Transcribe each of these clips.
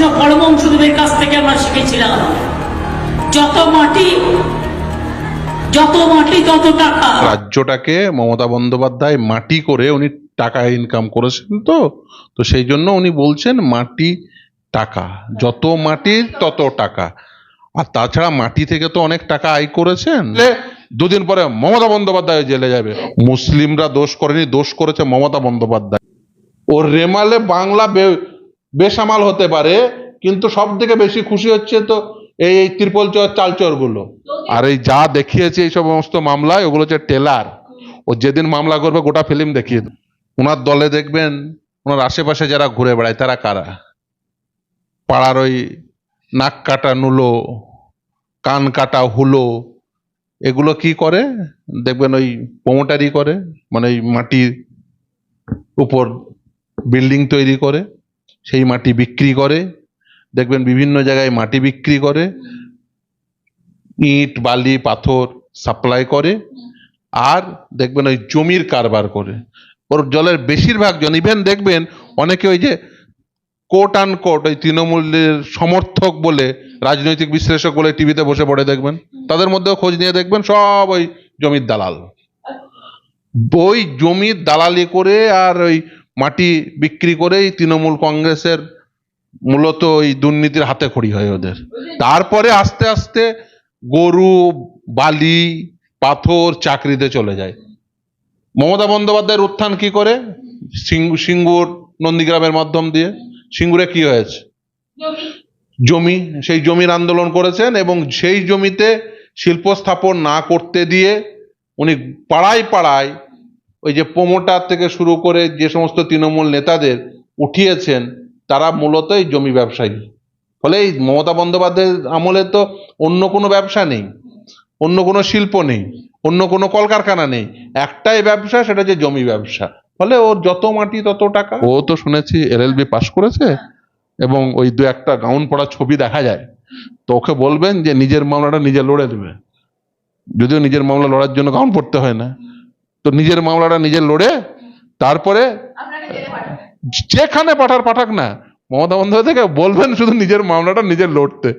রামকৃষ্ণ পরমহংসদেবের কাছ থেকে আমরা শিখেছিলাম যত মাটি যত মাটি তত টাকা। রাজ্যটাকে মমতা বন্দ্যোপাধ্যায় মাটি করে উনি টাকা ইনকাম করেছেন তো তো সেই জন্য উনি বলছেন মাটি টাকা যত মাটি তত টাকা। আর তাছাড়া মাটি থেকে তো অনেক টাকা আয় করেছেন। দুদিন পরে মমতা বন্দ্যোপাধ্যায় জেলে যাবে। মুসলিমরা দোষ করেনি দোষ করেছে মমতা বন্দ্যোপাধ্যায়। ও রেমালে বাংলা বে- বেসামাল হতে পারে, কিন্তু সব থেকে বেশি খুশি হচ্ছে তো এই এই ত্রিপল চর চালচরগুলো আর এই যা দেখিয়েছে এই সমস্ত মামলায়, ওগুলো হচ্ছে টেলার। ও যেদিন মামলা করবে, গোটা ফিল্ম দেখিয়ে। ওনার দলে দেখবেন, ওনার আশেপাশে যারা ঘুরে বেড়ায়, তারা কারা? পাড়ার ওই নাক কাটা নুলো, কান কাটা হুলো, এগুলো কি করে? দেখবেন ওই প্রমোটারি করে মানে ওই মাটির উপর বিল্ডিং তৈরি করে। সেই মাটি বিক্রি করে, দেখবেন বিভিন্ন জায়গায় মাটি বিক্রি করে, ইট, বালি, পাথর সাপ্লাই করে, আর দেখবেন ওই জমির কারবার করে। ওর জলের বেশিরভাগ জন ইভেন দেখবেন অনেকে ওই যে কোট আন কোট ওই তৃণমূলের সমর্থক বলে, রাজনৈতিক বিশ্লেষক বলে টিভিতে বসে পড়ে দেখবেন। তাদের মধ্যেও খোঁজ নিয়ে দেখবেন সব ওই জমির দালাল। ওই জমির দালালি করে আর ওই মাটি বিক্রি করেই তৃণমূল কংগ্রেসের মূলত ওই দুর্নীতির হাতে খড়ি হয় ওদের। তারপরে আস্তে আস্তে গরু, বালি, পাথর চাকরিতে চলে যায়। মমতা বন্দ্যোপাধ্যায়ের উত্থান কি করে? সিঙ্গু- সিঙ্গুর নন্দীগ্রামের মাধ্যম দিয়ে। সিঙ্গুরে কি হয়েছে? জমি। সেই জমির আন্দোলন করেছেন এবং সেই জমিতে শিল্প স্থাপন না করতে দিয়ে উনি পাড়ায় পাড়ায় ওই যে প্রমোটার থেকে শুরু করে যে সমস্ত তৃণমূল নেতাদের উঠিয়েছেন, তারা মূলত এই জমি ব্যবসায়ী। ফলে এই মমতা বন্দ্যোপাধ্যায়ের আমলে তো অন্য কোনো ব্যবসা নেই, অন্য কোনো শিল্প নেই, অন্য কোনো কলকারখানা নেই। একটাই ব্যবসা, সেটা যে জমি ব্যবসা। ফলে ওর যত মাটি, তত টাকা। ও তো শুনেছি এলএলবি পাশ করেছে এবং ওই দু একটা গাউন পড়া ছবি দেখা যায়। তো ওকে বলবেন যে, নিজের মামলাটা নিজে লড়ে দেবে। যদিও নিজের মামলা লড়ার জন্য গাউন পড়তে হয় না। তো নিজের মামলাটা নিজে লড়ে তারপরে যেখানে পাঠার পাঠাক না মমতা বন্দ্যোপাধ্যায়কে বলবেন শুধু নিজের মামলাটা নিজের লড়তে।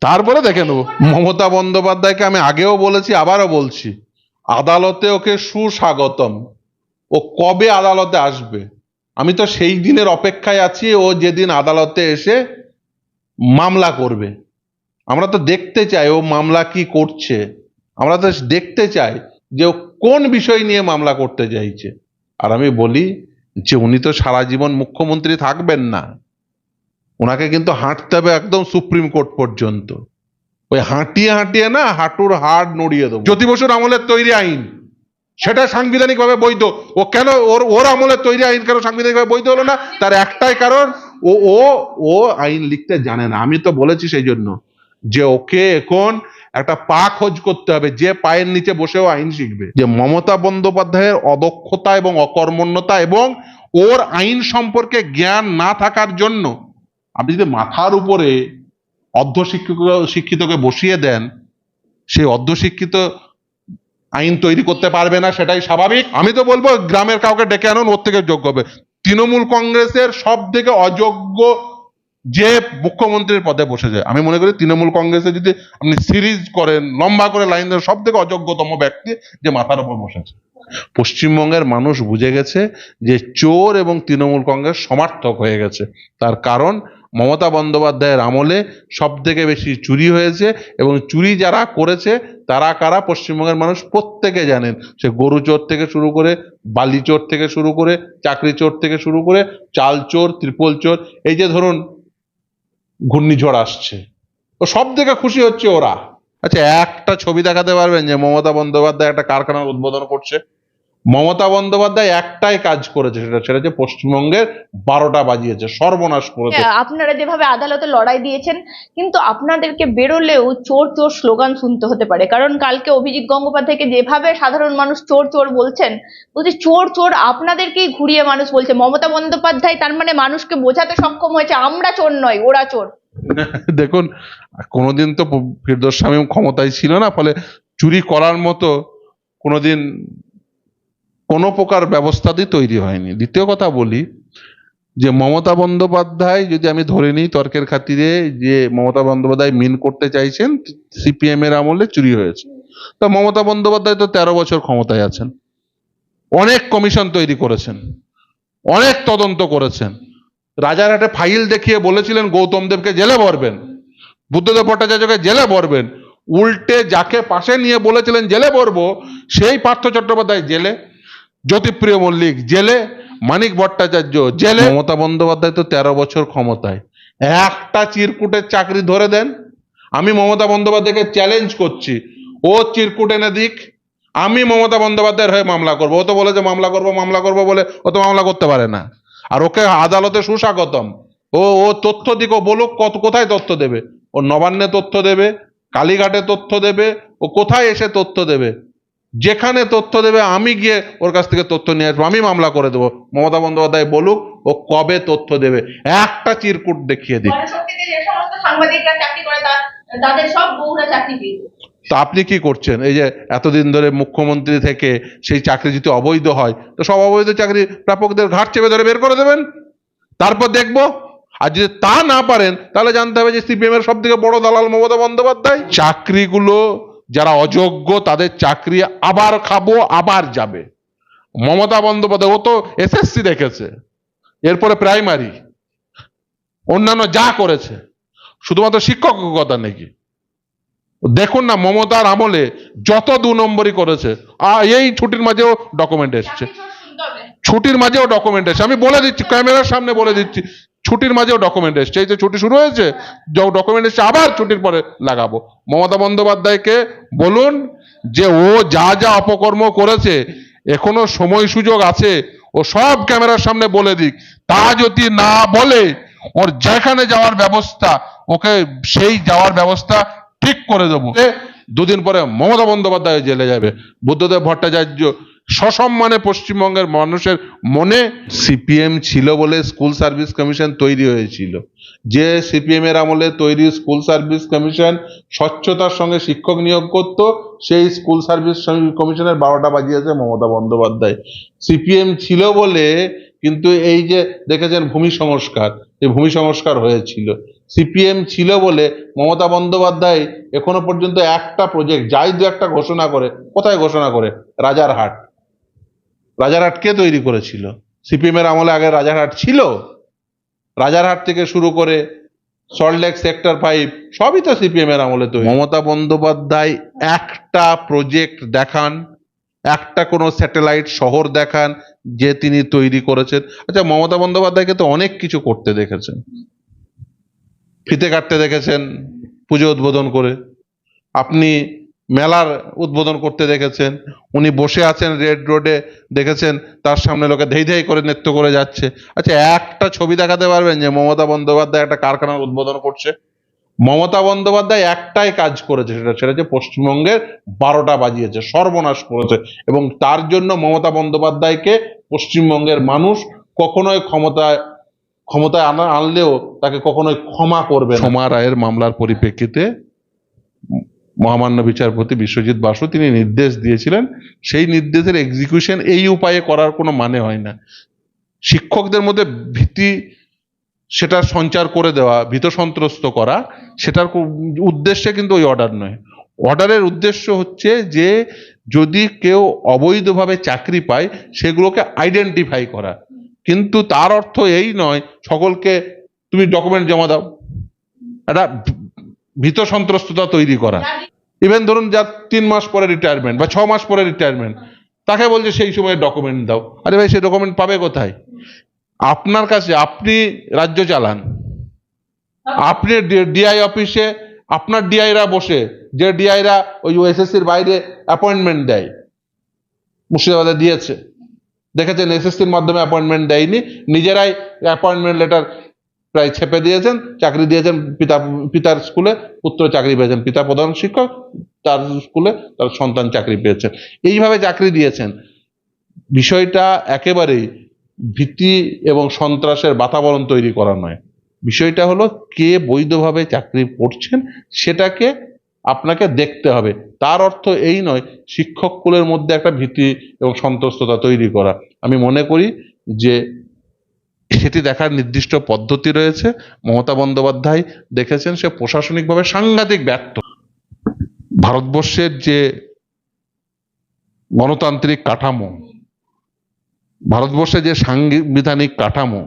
তারপরে দেখে নেব। মমতা বন্দ্যোপাধ্যায়কে আমি আগেও বলেছি আবারও বলছি আদালতে ওকে সুস্বাগতম। ও কবে আদালতে আসবে? আমি তো সেই দিনের অপেক্ষায় আছি ও যেদিন আদালতে এসে মামলা করবে। আমরা তো দেখতে চাই ও মামলা কি করছে। আমরা তো দেখতে চাই যে ও কোন বিষয় নিয়ে মামলা করতে চাইছে? আর আমি বলি যে উনি তো সারা জীবন মুখ্যমন্ত্রী থাকবেন না। ওনাকে কিন্তু হাঁটতে হবে একদম সুপ্রিম কোর্ট পর্যন্ত। ওই হাঁটিয়ে হাঁটিয়ে না হাঁটুর হাড় নড়িয়ে দেবো। জ্যোতি বসুর আমলের তৈরি আইন, সেটা সাংবিধানিকভাবে বৈধ। ও কেন ওর ওর আমলের তৈরি আইন কেন সাংবিধানিকভাবে বৈধ হলো না? তার একটাই কারণ, ও ও ও আইন লিখতে জানে না। আমি তো বলেছি সেই জন্য যে ওকে এখন একটা পা খোঁজ করতে হবে, যে পায়ের নিচে বসেও আইন শিখবে। যে মমতা বন্দ্যোপাধ্যায়ের অদক্ষতা এবং অকর্মণ্যতা এবং ওর আইন সম্পর্কে জ্ঞান না থাকার জন্য আপনি যদি মাথার উপরে অর্ধশিক্ষিত, শিক্ষিতকে বসিয়ে দেন সেই অর্ধশিক্ষিত আইন তৈরি করতে পারবে না, সেটাই স্বাভাবিক। আমি তো বলব, গ্রামের কাউকে ডেকে আনুন, ওর থেকে যোগ্য হবে। তৃণমূল কংগ্রেসের সব থেকে অযোগ্য যে মুখ্যমন্ত্রীর পদে বসে যায় আমি মনে করি তৃণমূল কংগ্রেসে যদি আপনি সিরিজ করেন, লম্বা করে লাইন দেন সব থেকে অযোগ্যতম ব্যক্তি যে মাথার উপর বসেছে পশ্চিমবঙ্গের মানুষ বুঝে গেছে যে চোর এবং তৃণমূল কংগ্রেস সমার্থক হয়ে গেছে। তার কারণ, মমতা বন্দ্যোপাধ্যায়ের আমলে সব থেকে বেশি চুরি হয়েছে এবং চুরি যারা করেছে, তারা কারা পশ্চিমবঙ্গের মানুষ প্রত্যেকে জানেন। সে গরু চোর থেকে শুরু করে, বালি চোর থেকে শুরু করে, চাকরি চোর থেকে শুরু করে, চাল চোর, ত্রিপল চোর, এই যে ধরুন ঘূর্ণিঝড় আসছে। তো সব থেকে খুশি হচ্ছে ওরা। আচ্ছা একটা ছবি দেখাতে পারবেন যে মমতা বন্দ্যোপাধ্যায় একটা কারখানার উদ্বোধন করছে। মমতা বন্দ্যোপাধ্যায় একটাই কাজ করেছে সেটা সেটা হচ্ছে পশ্চিমবঙ্গের বারোটা বাজিয়েছে সর্বনাশ করেছে। হ্যাঁ, আপনারা যেভাবে আদালতে লড়াই দিয়েছেন কিন্তু আপনাদেরকে বেরোলেও চোর চোর স্লোগান শুনতে হতে পারে। কারণ কালকে অভিজিৎ গঙ্গোপাধ্যায়কে যেভাবে সাধারণ মানুষ চোর চোর বলছেন বলছি চোর চোর আপনাদেরকেই ঘুরিয়ে মানুষ বলছে। মমতা বন্দ্যোপাধ্যায় তার মানে মানুষকে বোঝাতে সক্ষম হয়েছে আমরা চোর নয় ওরা চোর। দেখুন, কোনোদিন তো ফিরদোস স্বামী ক্ষমতায় ছিল না, ফলে চুরি করার মতো কোনোদিন কোনো প্রকার ব্যবস্থাতেই তৈরি হয়নি। দ্বিতীয় কথা বলি যে, মমতা বন্দ্যোপাধ্যায় যদি আমি ধরে নিই তর্কের খাতিরে যে, মমতা বন্দ্যোপাধ্যায় মিন করতে চাইছেন সিপিএম এর আমলে চুরি হয়েছে। তা মমতা বন্দ্যোপাধ্যায় তো তেরো বছর ক্ষমতায় আছেন। অনেক কমিশন তৈরি করেছেন। অনেক তদন্ত করেছেন। রাজারহাটে ফাইল দেখিয়ে বলেছিলেন, গৌতম দেবকে জেলে ভরবেন, বুদ্ধদেব ভট্টাচার্যকে জেলে ভরবেন। উল্টে যাকে পাশে নিয়ে বলেছিলেন, জেলে ভরবো, সেই পার্থ চট্টোপাধ্যায় জেলে, জ্যোতিপ্রিয় মল্লিক জেলে, মানিক ভট্টাচার্য জেলে। মমতা বন্দ্যোপাধ্যায় তো তেরো বছর ক্ষমতায়। একটা চিরকুটের চাকরি ধরে দেন। আমি মমতা বন্দ্যোপাধ্যায়কে চ্যালেঞ্জ করছি। ও চিরকুট এনে দিক, আমি মমতা বন্দ্যোপাধ্যায়ের হয়ে মামলা করব। ও তো বলেছে, মামলা করব মামলা করব বলে ও তো মামলা করতে পারে না। আর ওকে আদালতে সুস্বাগতম। ও ও তথ্য দিক, ও বলুক কত, কোথায় তথ্য দেবে? ও নবান্নে তথ্য দেবে, কালীঘাটে তথ্য দেবে, ও কোথায় এসে তথ্য দেবে? যেখানে তথ্য দেবে, আমি গিয়ে ওর কাছ থেকে তথ্য নিয়ে আসব, আমি মামলা করে দেবো। মমতা বন্দ্যোপাধ্যায় বলুক ও কবে তথ্য দেবে, একটা চিরকুট দেখিয়ে দিক। তো আপনি কি করছেন? এই যে এতদিন ধরে মুখ্যমন্ত্রী থেকে সেই চাকরি যদি অবৈধ হয়, তো সব অবৈধ চাকরি প্রাপকদের ঘাট চেপে ধরে বের করে দেবেন। তারপর দেখব, আর যদি তা না পারেন, তাহলে জানতে হবে যে সিপিএম এর সব থেকে বড় দালাল মমতা বন্দ্যোপাধ্যায়। চাকরিগুলো যারা অযোগ্য, তাদের চাকরি আবার খাব, আবার যাবে। মমতা বন্দ্যোপাধ্যায়, ও তো এসএসসি দেখেছে, এরপরে প্রাইমারি অন্যান্য যা করেছে, শুধুমাত্র শিক্ষকতা নাকি। দেখুন না মমতার আমলে যত দু নম্বরই করেছে আর এই ছুটির মাঝেও ডকুমেন্ট এসছে। ছুটির মাঝেও ডকুমেন্ট এসছে। আমি বলে দিচ্ছি ক্যামেরার সামনে বলে দিচ্ছি ছুটির মাঝেও ডকুমেন্ট এসছে। এই যে ছুটি শুরু হয়েছে ডকুমেন্ট এসছে আবার ছুটির পরে লাগাবো। মমতা বন্দ্যোপাধ্যায়কে বলুন যে ও যা যা অপকর্ম করেছে এখনও সময় সুযোগ আছে ও সব ক্যামেরার সামনে বলে দিক। তা যদি না বলে ওর যেখানে যাওয়ার ব্যবস্থা ওকে সেই যাওয়ার ব্যবস্থা ঠিক করে দেবো। দুদিন পরে মমতা বন্দ্যোপাধ্যায় জেলে যাবে। বুদ্ধদেব ভট্টাচার্য সসম্মানে পশ্চিমবঙ্গের মানুষের মনে সিপিএম ছিল বলে স্কুল সার্ভিস কমিশন তৈরি হয়েছিল। যে সিপিএম এর আমলে তৈরি স্কুল সার্ভিস কমিশন স্বচ্ছতার সঙ্গে শিক্ষক নিয়োগ করত সেই স্কুল সার্ভিস কমিশনের বারোটা বাজিয়েছে মমতা বন্দ্যোপাধ্যায়। সিপিএম ছিল বলে কিন্তু এই যে দেখেছেন ভূমি সংস্কার এই ভূমি সংস্কার হয়েছিল। সিপিএম ছিল বলে মমতা বন্দ্যোপাধ্যায় এখনও পর্যন্ত একটা প্রজেক্ট যাই দু একটা ঘোষণা করে, কোথায় ঘোষণা করে? রাজারহাট। রাজারহাট কে তৈরি করেছিল? সিপিএম এর আমলে আগে রাজারহাট ছিল। রাজারহাট থেকে শুরু করে সল্টলেক সেক্টর ফাইভ সবই তো সিপিএম এর আমলে তৈরি। মমতা বন্দ্যোপাধ্যায় একটা প্রজেক্ট দেখান, একটা কোনো স্যাটেলাইট শহর দেখান, যে তিনি তৈরি করেছেন। আচ্ছা মমতা বন্দ্যোপাধ্যায়কে তো অনেক কিছু করতে দেখেছেন। ফিতে কাটতে দেখেছেন, পুজো উদ্বোধন করে। আপনি মেলার উদ্বোধন করতে দেখেছেন, উনি বসে আছেন রেড রোডে, দেখেছেন তার সামনে লোকে ধেই ধেই করে নৃত্য করে যাচ্ছে। আচ্ছা একটা ছবি দেখাতে পারবেন যে মমতা বন্দ্যোপাধ্যায় একটা কারখানার উদ্বোধন করছে? মমতা বন্দ্যোপাধ্যায় একটাই কাজ করেছে সেটা সেটা হচ্ছে পশ্চিমবঙ্গের বারোটা বাজিয়েছে, সর্বনাশ করেছে। এবং তার জন্য মমতা বন্দ্যোপাধ্যায়কে পশ্চিমবঙ্গের মানুষ কখনোই ক্ষমতায় ক্ষমতায় আনা, আনলেও তাকে কখনোই ক্ষমা করবে ক্ষমা রায়ের মামলার পরিপ্রেক্ষিতে মহামান্য বিচারপতি বিশ্বজিৎ বাসু তিনি নির্দেশ দিয়েছিলেন, সেই নির্দেশের এক্সিকিউশন এই উপায়ে করার কোনো মানে হয় না। শিক্ষকদের মধ্যে ভীতি সেটা সঞ্চার করে দেওয়া, ভীত সন্ত্রস্ত করা, সেটার উদ্দেশ্যে কিন্তু ওই অর্ডার নয়। অর্ডারের উদ্দেশ্য হচ্ছে যে যদি কেউ অবৈধভাবে চাকরি পায়, সেগুলোকে আইডেন্টিফাই করা। কিন্তু তার অর্থ এই নয়, সকলকে তুমি ডকুমেন্ট জমা দাও। একটা ভীত সন্ত্রস্ততা তৈরি করা। ইভেন ধরুন যার তিন মাস পরে রিটায়ারমেন্ট বা ছ মাস পরে রিটায়ারমেন্ট তাকে বলছে সেই সময় ডকুমেন্ট দাও। আরে ভাই সেই ডকুমেন্ট পাবে কোথায়? আপনার কাছে, আপনি রাজ্য চালান। আপনি ডিআই অফিসে আপনার ডিআইরা বসে, যে ডিআইরা ওই এসএসসির বাইরে অ্যাপয়েন্টমেন্ট দেয়। মুর্শিদাবাদে দিয়েছে। দেখেছেন এসএসসির মাধ্যমে অ্যাপয়েন্টমেন্ট দেয়নি, নিজেরাই অ্যাপয়েন্টমেন্ট লেটার প্রায় ছেপে দিয়েছেন, চাকরি দিয়েছেন পিতা, পিতার স্কুলে পুত্র চাকরি পেয়েছেন, পিতা প্রধান শিক্ষক, তার স্কুলে তার সন্তান চাকরি পেয়েছেন। এইভাবে চাকরি দিয়েছেন। বিষয়টা একেবারেই ভীতি এবং সন্ত্রাসের বাতাবরণ তৈরি করা নয়। বিষয়টা হলো কে বৈধভাবে চাকরি করছেন, সেটাকে আপনাকে দেখতে হবে। তার অর্থ এই নয়, শিক্ষক কুলের মধ্যে একটা ভীতি এবং সন্ত্রস্ততা তৈরি করা। আমি মনে করি যে সেটি দেখার নির্দিষ্ট পদ্ধতি রয়েছে। মমতা বন্দ্যোপাধ্যায় দেখেছেন, সে প্রশাসনিকভাবে সাংঘাতিক ব্যর্থ। ভারতবর্ষের যে গণতান্ত্রিক কাঠামো ভারতবর্ষে যে সাংবিধানিক কাঠামো,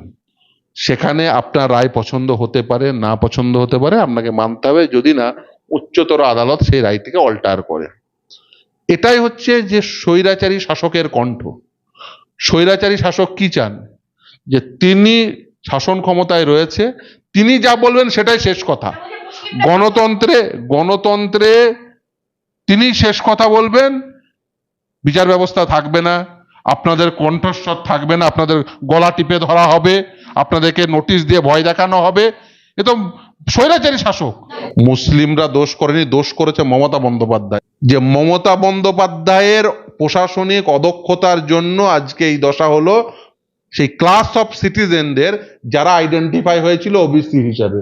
সেখানে আপনার রায় পছন্দ হতে পারে, না পছন্দ হতে পারে, আপনাকে মানতে হবে। যদি না উচ্চতর আদালত সেই রায়টিকে অল্টার করে। এটাই হচ্ছে যে স্বৈরাচারী শাসকের কণ্ঠ। স্বৈরাচারী শাসক কি চান? যে তিনি শাসন ক্ষমতায় রয়েছে, তিনি যা বলবেন সেটাই শেষ কথা। গণতন্ত্রে গণতন্ত্রে তিনি শেষ কথা বলবেন, বিচার ব্যবস্থা থাকবে না, আপনাদের কণ্ঠস্বর থাকবে না, আপনাদের গলা টিপে ধরা হবে, আপনাদেরকে নোটিশ দিয়ে ভয় দেখানো হবে। এ তো স্বৈরাচারী শাসক। মুসলিমরা দোষ করেনি, দোষ করেছে মমতা বন্দ্যোপাধ্যায়। যে মমতা বন্দ্যোপাধ্যায়ের প্রশাসনিক অদক্ষতার জন্য আজকে এই দশা হলো, সেই ক্লাস অফ সিটিজেনদের যারা আইডেন্টিফাই হয়েছিল ওবিসি হিসাবে।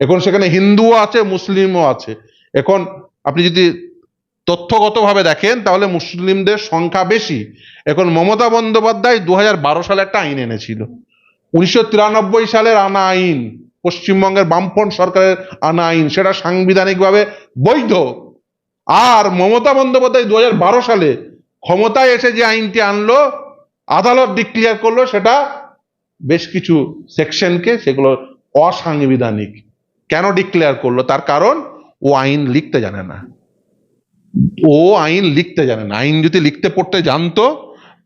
এখন সেখানে হিন্দুও আছে, মুসলিমও আছে। এখন আপনি যদি তথ্যগতভাবে দেখেন, তাহলে মুসলিমদের সংখ্যা বেশি। এখন মমতা বন্দ্যোপাধ্যায় দু হাজার বারো সালে একটা আইন এনেছিল। উনিশশো তিরানব্বই সালের আনা আইন। পশ্চিমবঙ্গের বামফ্রন্ট সরকারের আনা আইন সেটা সাংবিধানিকভাবে বৈধ। আর মমতা বন্দ্যোপাধ্যায় দু হাজার বারো সালে ক্ষমতায় এসে যে আইনটি আনলো আদালত ডিক্লিয়ার করল সেটা বেশ কিছু সেকশনকে সেগুলো অসাংবিধানিক। কেন ডিক্লেয়ার করল? তার কারণ ও আইন লিখতে জানে না। ও আইন লিখতে জানে না। আইন যদি লিখতে পড়তে জানতো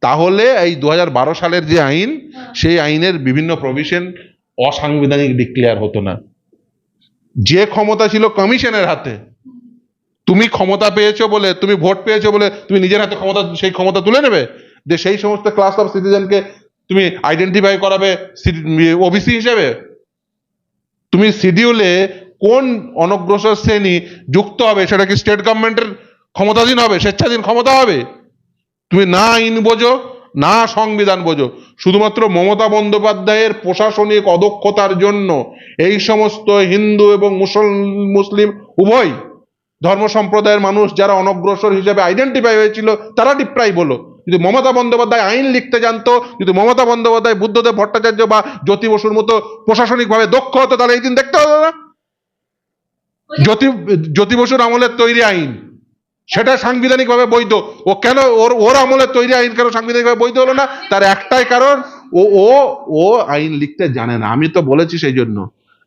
তাহলে এই দু হাজার বারো সালের যে আইন সেই আইনের বিভিন্ন প্রভিশন অসাংবিধানিক ডিক্লেয়ার হতো না। যে ক্ষমতা ছিল কমিশনের হাতে, তুমি ক্ষমতা পেয়েছ বলে, তুমি ভোট পেয়েছ বলে, তুমি নিজের হাতে ক্ষমতা, সেই ক্ষমতা তুলে নেবে? যে সেই সমস্ত ক্লাস অফ সিটিজেনকে তুমি আইডেন্টিফাই করাবে ওবিসি হিসেবে? তুমি শিডিউলে কোন অনগ্রসর শ্রেণি যুক্ত হবে? সেটা কি স্টেট গভর্নমেন্টের ক্ষমতাধীন হবে, স্বেচ্ছাধীন ক্ষমতা হবে? তুমি না আইন বোঝো না সংবিধান বোঝো। শুধুমাত্র মমতা বন্দ্যোপাধ্যায়ের প্রশাসনিক অদক্ষতার জন্য এই সমস্ত হিন্দু এবং মুসল মুসলিম উভয় ধর্ম সম্প্রদায়ের মানুষ যারা অনগ্রসর হিসেবে আইডেন্টিফাই হয়েছিল তারা ডিপ্রাই বলো যদি মমতা বন্দ্যোপাধ্যায় আইন লিখতে জানতো যদি মমতা বন্দ্যোপাধ্যায় বুদ্ধদেব ভট্টাচার্য বা জ্যোতি বসুর মতো প্রশাসনিকভাবে দক্ষ হতো তাহলে এই দিন দেখতে হতো না জ্যোতি জ্যোতি বসুর আমলের তৈরি আইন। সেটা সাংবিধানিকভাবে বৈধ। ও কেন ওর ওর আমলে তৈরি আইন কেন সাংবিধানিকভাবে বৈধ হলো না? তার একটাই কারণ ও ও ও আইন লিখতে জানে না। আমি তো বলেছি সেই জন্য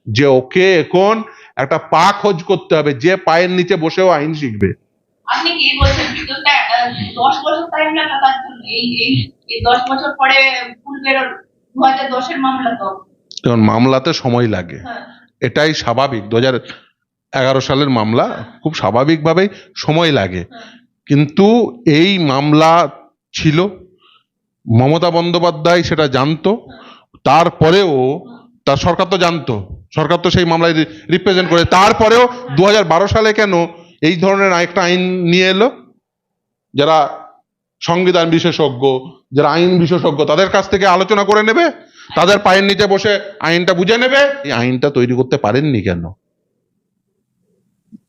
যে ওকে এখন একটা পা খোঁজ করতে হবে যে পায়ের নিচে বসেও আইন শিখবে। আপনি কি বলছেন? দশ বছর টাইম লাগল তার জন্য এই এই এই দশ বছর পরে ফুল বেরোর দু হাজার দশের মামলা তো। কারণ মামলাতে সময় লাগে। হ্যাঁ। এটাই স্বাভাবিক। দু হাজার এগারো সালের মামলা খুব স্বাভাবিকভাবেই সময় লাগে। কিন্তু এই মামলা ছিল, মমতা বন্দ্যোপাধ্যায় সেটা জানতো, তারপরেও তার সরকার তো জানতো, সরকার তো সেই মামলায় রিপ্রেজেন্ট করে। তারপরেও দু হাজার বারো সালে কেন এই ধরনের একটা আইন নিয়ে এলো? যারা সংবিধান বিশেষজ্ঞ, যারা আইন বিশেষজ্ঞ, তাদের কাছ থেকে আলোচনা করে নেবে, তাদের পায়ের নিচে বসে আইনটা বুঝে নেবে। এই আইনটা তৈরি করতে পারেননি কেন?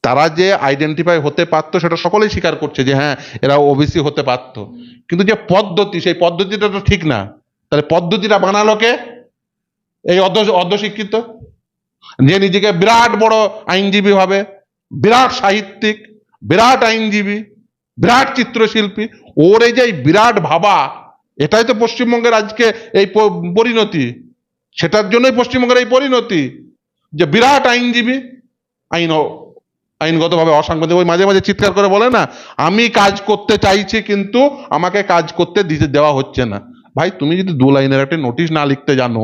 তারা যে আইডেন্টিফাই হতে পারতো, সেটা সকলেই স্বীকার করছে যে হ্যাঁ এরা ওবিসি হতে পারতো। কিন্তু যে পদ্ধতি, সেই পদ্ধতিটা তো ঠিক না। তাহলে পদ্ধতিটা বানালো কে? এই অর্ধ, অর্ধশিক্ষিত। যে নিজেকে বিরাট বড় আইনজীবী ভাবে বিরাট সাহিত্যিক, বিরাট আইনজীবী, বিরাট চিত্রশিল্পী, ওর এই যে বিরাট ভাবা, এটাই তো পশ্চিমবঙ্গের আজকে এই পরিণতি। সেটার জন্যই পশ্চিমবঙ্গের এই পরিণতি, যে বিরাট আইনজীবী, আইন আইনগতভাবে অসাংবিধানিক ওই মাঝে মাঝে চিৎকার করে বলে না, আমি কাজ করতে চাইছি কিন্তু আমাকে কাজ করতে দিতে দেওয়া হচ্ছে না। ভাই, তুমি যদি দু লাইনের একটা নোটিশ না লিখতে জানো,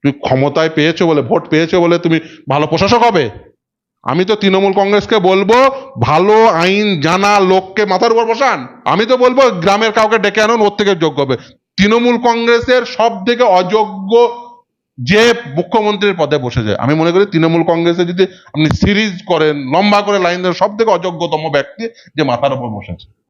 তুমি ক্ষমতায় পেয়েছ বলে, ভোট পেয়েছ বলে তুমি ভালো প্রশাসক হবে? আমি তো তৃণমূল কংগ্রেসকে বলব, ভালো আইন জানা লোককে মাথার উপর বসান। আমি তো বলব, গ্রামের কাউকে ডেকে আনুন, ওর থেকে যোগ্য হবে। তৃণমূল কংগ্রেসের সব থেকে অযোগ্য যে মুখ্যমন্ত্রীর পদে বসে যায় আমি মনে করি তৃণমূল কংগ্রেসে যদি আপনি সিরিজ করেন, লম্বা করে লাইন দেন সব থেকে অযোগ্যতম ব্যক্তি যে মাথার উপর বসেছে।